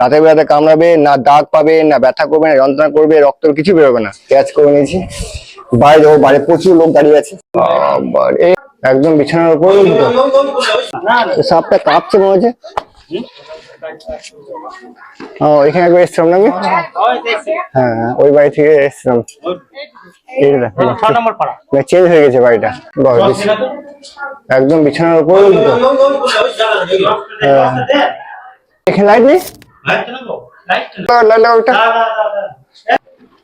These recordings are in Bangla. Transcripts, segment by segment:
রাতে বেলাতে কামড়াবে না দাগ পাবে না ব্যথা করবে না যন্ত্রণা করবে রক্ত কিছু বেরোবে না। ক্যাচ করে নিয়েছি। বাইরে ও বাইরে প্রচুর লোক দাঁড়িয়ে আছে। একদম বিছানার উপর। সাপটা কাঁপছে মনে হচ্ছে। ও এখানে একবার এসছিলাম না আমি হ্যাঁ হ্যাঁ, ওই বাড়ি থেকে এসছিলাম। পাড়া। চেঞ্জ হয়ে গেছে বাড়িটা। একদম বিছানার উপর। এখানে লাইট নেই।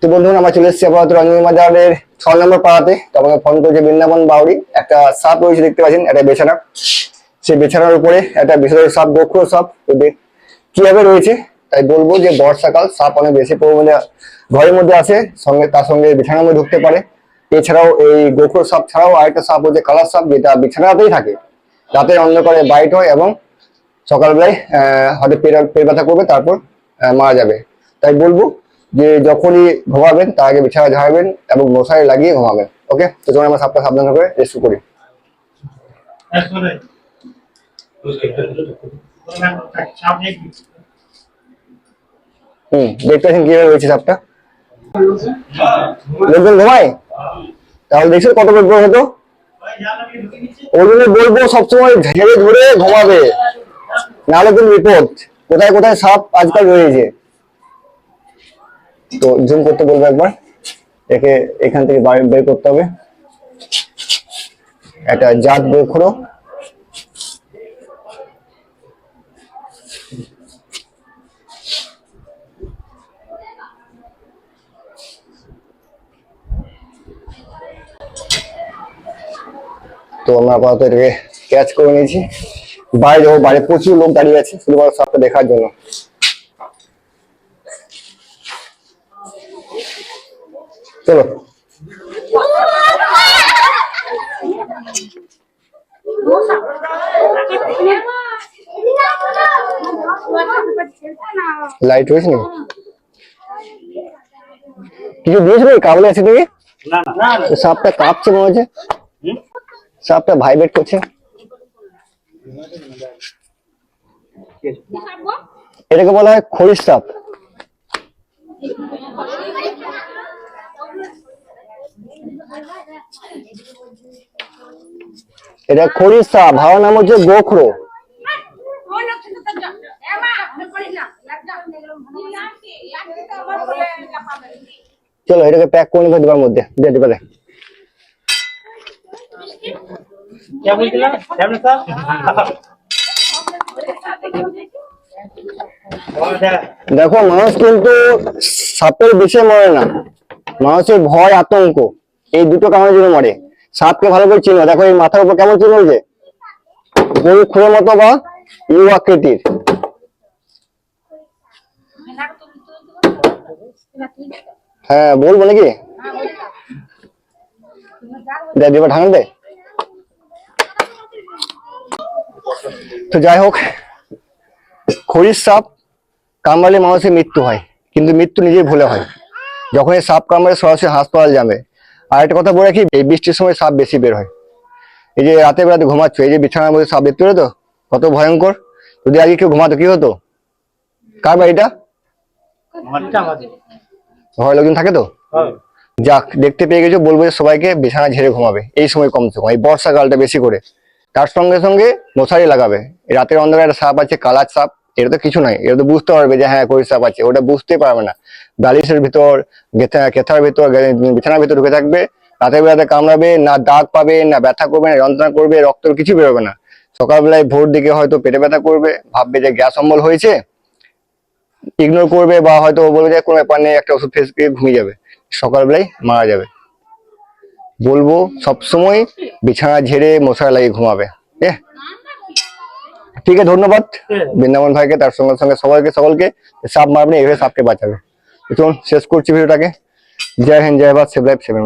তো বন্ধুরা আমরা চলে এসেছি আপাতত রঞ্জনী বাজারের ছ নম্বর পাড়াতে। তো আমাকে ফোন করেছে বৃন্দাবন বাউরি। একটা সাপ রয়েছে দেখতে পাচ্ছেন একটা বেছানা সেই বেছানার উপরে একটা বিশাল সাপ গোখরো সাপ। কীভাবে রয়েছে? তাই বলব যে বর্ষাকাল সাপ অনেক বেশি পরিমাণে ঘরের মধ্যে আছে সঙ্গে তার সঙ্গে বিছানার মধ্যে ঢুকতে পারে। এছাড়াও এই গোখরো সাপ ছাড়াও আরেকটা সাপ হচ্ছে কালার সাপ যেটা বিছানাতেই থাকে। রাতের অন্ধকারে বাইট হয় এবং সকালবেলায় হয়তো পেট পেট ব্যথা করবে, তারপর মারা যাবে। তাই বলব যে যখনই ঘুমাবেন, তার আগে বিছানা ঝাড়বেন এবং মশারি লাগিয়ে ঘুমাবেন, ওকে? তো চলুন আমরা সাপটা সাবধান করে রেস্ট করি। হুম, দেখতে পাচ্ছেন কীভাবে রয়েছে সাপটা? লোকজন ঘুমায়? তাহলে দেখছ কত বের হতো? ওই বলব সবসময় ঝেড়ে ধরে ঘুমাবে। নাহলে কিন্তু বিপদ কোথায় কোথায় সাপ আজকাল রয়েছে। তো জুম করতে বলব একবার। একে এখান থেকে বের করতে হবে। একটা জাত গোখরো তো আমরা আপাতত এটাকে ক্যাচ করে নিয়েছি। বাইরে ও বাইরে প্রচুর লোক দাঁড়িয়ে আছে শুধুমাত্র সাপটা দেখার জন্য। চলো। লাইট রয়েছে নাকি? কিছু দিয়েছিল কাবলে আছে তুমি না না। না তো সাপটা কাঁপছে মনে হচ্ছে। সাপটা ভাইব্রেট করছে। এটাকে বলা হয় খরিস সাপ। এটা খরিস সাপ ভালো নাম হচ্ছে গোখরো। চলো এটাকে প্যাক করে নিতে দেবার মধ্যে। দিয়ে দিবে क्या बोल दिला हेमंत সাহেব দেখো, মানুষ কিন্তু সাপের বিষে মরে না। মানুষের ভয়, আতঙ্ক, এই দুটো কারণের জন্য মরে। সাপকে ভালো করে চিনো। দেখো, এই মাথার উপর কেমন চিহ্ন যে? গরু খুঁড়ের মতো বা ইউ আকৃতির। হ্যাঁ বলব নাকি? দেখ, এবার ঢাকান দেয় তো যাই হোক খরির সাপ কামড়ালে মানুষের মৃত্যু হয় কিন্তু মৃত্যু নিজেই ভুলে হয়। যখন এই সাপ কামড়ে সরাসরি হাসপাতাল যাবে। আর একটা কথা বলে কি এই বৃষ্টির সময় সাপ বেশি বের হয়। এই যে রাতে বেলাতে ঘুমাচ্ছ এই যে বিছানার মধ্যে সাপ দেখতে তো? কত ভয়ঙ্কর। যদি আগে কেউ ঘুমাতো কি হতো? কার বাড়িটা? ঘরের লোকজন থাকে তো? যাক দেখতে পেয়ে গেছো বলব যে সবাইকে বিছানা ঝেড়ে ঘুমাবে। এই সময় কমসে কম এই বর্ষাকালটা বেশি করে। তার সঙ্গে সঙ্গে মশারি লাগাবে। রাতের অন্ধকারে একটা সাপ আছে, কালার সাপ। এটা তো কিছু নয় এটা তো বুঝতে পারবে যে হ্যাঁ কই সাপ আছে। ওটা বুঝতে পারবে না। বালিশের ভিতর কেথার ভিতর বিছানার ভিতর ঢুকে থাকবে। রাতের বেলাতে কামড়াবে, না দাগ পাবে, না ব্যথা করবে, না যন্ত্রণা করবে, রক্ত কিছু বেরোবে না। সকালবেলায় ভোর দিকে হয়তো পেটে ব্যথা করবে, ভাববে যে গ্যাস অম্বল হয়েছে ইগনোর করবে বা হয়তো বলবে যে কোনো ব্যাপার নেই, একটা ওষুধ ফেস ঘুমিয়ে যাবে। সকালবেলায় মারা যাবে। বলব সবসময় বিছানা ঝেড়ে মশারি লাগিয়ে ঘুমাবে এ? ঠিক আছে ধন্যবাদ। বৃন্দাবন ভাইকে তার সঙ্গে সঙ্গে সবাইকে সকলকে সাপ মারবে না, এইভাবে সাপকে বাঁচাবে। তো চলুন শেষ করছি ভিডিওটাকে। জয় হিন্দ জয় ভারত সেভ লাইফ সেভেন